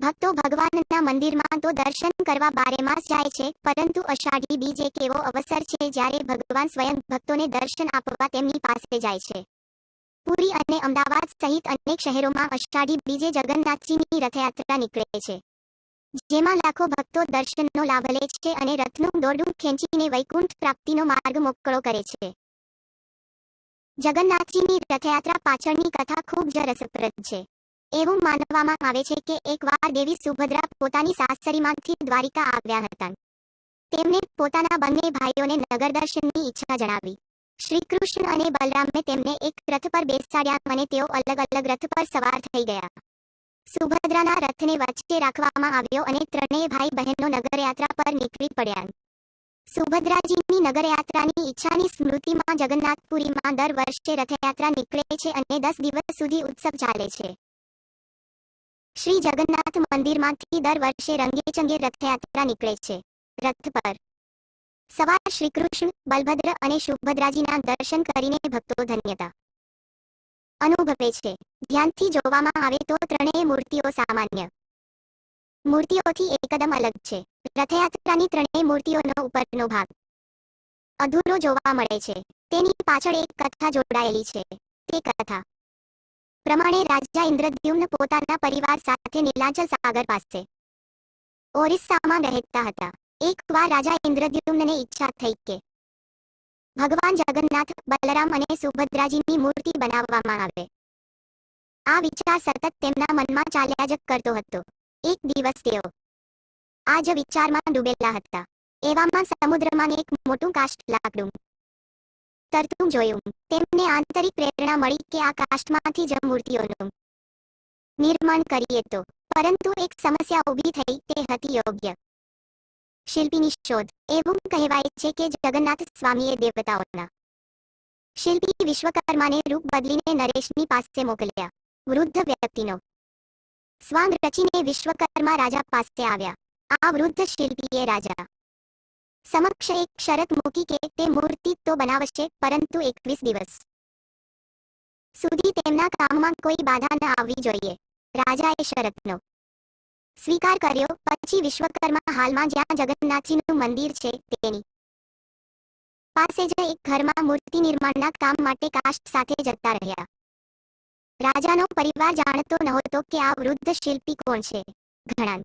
ભક્તો ભગવાનના મંદિરમાં તો દર્શન કરવા બારેમાસ જાય છે, પરંતુ અષાઢી બીજ એક એવો અવસર છે જ્યારે ભગવાન સ્વયં ભક્તોને દર્શન આપવા તેમની પાસે જાય છે. પુરી અને અમદાવાદ સહિત અનેક શહેરોમાં અષાઢી બીજે જગન્નાથજીની રથયાત્રા નીકળે છે. જેમાં લાખો ભક્તો દર્શનનો લાભ લે છે અને રથનું દોરડું ખેંચીને વૈકુંઠ પ્રાપ્તિનો માર્ગ મોકળો કરે છે. જગન્નાથજીની રથયાત્રા પાછળની કથા ખૂબ જ રસપ્રદ છે. એવું માનવામાં આવે છે કે એકવાર દેવી સુભદ્રા પોતાની સાસરીમાંથી દ્વારિકા આવ્યા હતા. તેમણે પોતાના બંને ભાઈઓને નગર દર્શનની ઈચ્છા જણાવી. શ્રી કૃષ્ણ અને બલરામે તેમને એક રથ પર બેસાડ્યા અને તેઓ અલગ અલગ રથ પર સવાર થઈ ગયા. સુભદ્રાના રથને વચ્ચે રાખવામાં આવ્યો અને ત્રણેય ભાઈ બહેનો નગરયાત્રા પર નીકળી પડ્યા. સુભદ્રાજીની નગરયાત્રાની ઈચ્છાની સ્મૃતિમાં જગન્નાથપુરીમાં દર વર્ષે રથયાત્રા નીકળે છે અને દસ દિવસ સુધી ઉત્સવ ચાલે છે. શ્રી જગન્નાથ મંદિરમાંથી દર વર્ષે રંગેચંગે રથયાત્રા નીકળે છે. રથ પર સવાર શ્રી કૃષ્ણ બલભદ્ર અને સુભદ્રાજીના દર્શન કરીને ભક્તો ધન્યતા અનુભવે છે. ધ્યાનથી જોવામાં આવે તો ત્રણેય મૂર્તિઓ સામાન્ય મૂર્તિઓથી એકદમ અલગ છે. રથયાત્રાની ત્રણેય મૂર્તિઓનો ઉપરનો ભાગ અધૂરો જોવા મળે છે. તેની પાછળ એક કથા જોડાયેલી છે. તે કથા પ્રમાણે રાજા ઇન્દ્રદ્યુમ્ન પોતાના પરિવાર સાથે નીલાચલ સાગર પાસે ઓરિસ્સામાં રહેતા હતા. એકવાર રાજા ઇન્દ્રદ્યુમ્નને ઈચ્છા થઈ કે ભગવાન જગન્નાથ, બલરામ અને સુભદ્રાજીની મૂર્તિ બનાવવામાં આવે. આ વિચાર સતત તેમના મનમાં ચાલ્યા જ કરતો હતો. એક દિવસ તેઓ આ જ વિચારમાં ડૂબેલા હતા. એવામાં સમુદ્રમાં એક મોટું કાષ્ઠ લાકડું તરતું જોયું તેમને આંતરિક પ્રેરણા મળી કે આ કાષ્ટમાંથી જ મૂર્તિઓનું નિર્માણ કરીએ તો. પરંતુ એક સમસ્યા ઊભી થઈ તે હતી યોગ્ય. શિલ્પીની શોધ. એવું કહેવાય છે કે જગન્નાથ સ્વામીએ દેવતાઓના શિલ્પી વિશ્વકર્માને રૂપ બદલીને નરેશની પાસે મોકલ્યા. વૃદ્ધ વ્યક્તિનો. સ્વાંગ રચીને વિશ્વકર્મા રાજા પાસે આવ્યા. આ વૃદ્ધ શિલ્પીએ રાજા સમક્ષ એક શરત મૂકી કે તે મૂર્તિ તો બનાવશે, પરંતુ એકવીસ દિવસ સુધી તેમના કામમાં કોઈ બાધા ન આવવી જોઈએ. રાજાએ શરતનો સ્વીકાર કર્યો, પછી વિશ્વકર્મા હાલમાં જ્યાં જગન્નાથજીનું મંદિર છે, તેની પાસે જ એક ઘરમાં મૂર્તિ નિર્માણના કામ માટે કાષ્ઠ સાથે જતા રહ્યા. રાજાનો પરિવાર જાણતો નહોતો કે આ વૃદ્ધ શિલ્પી કોણ છે. ઘણા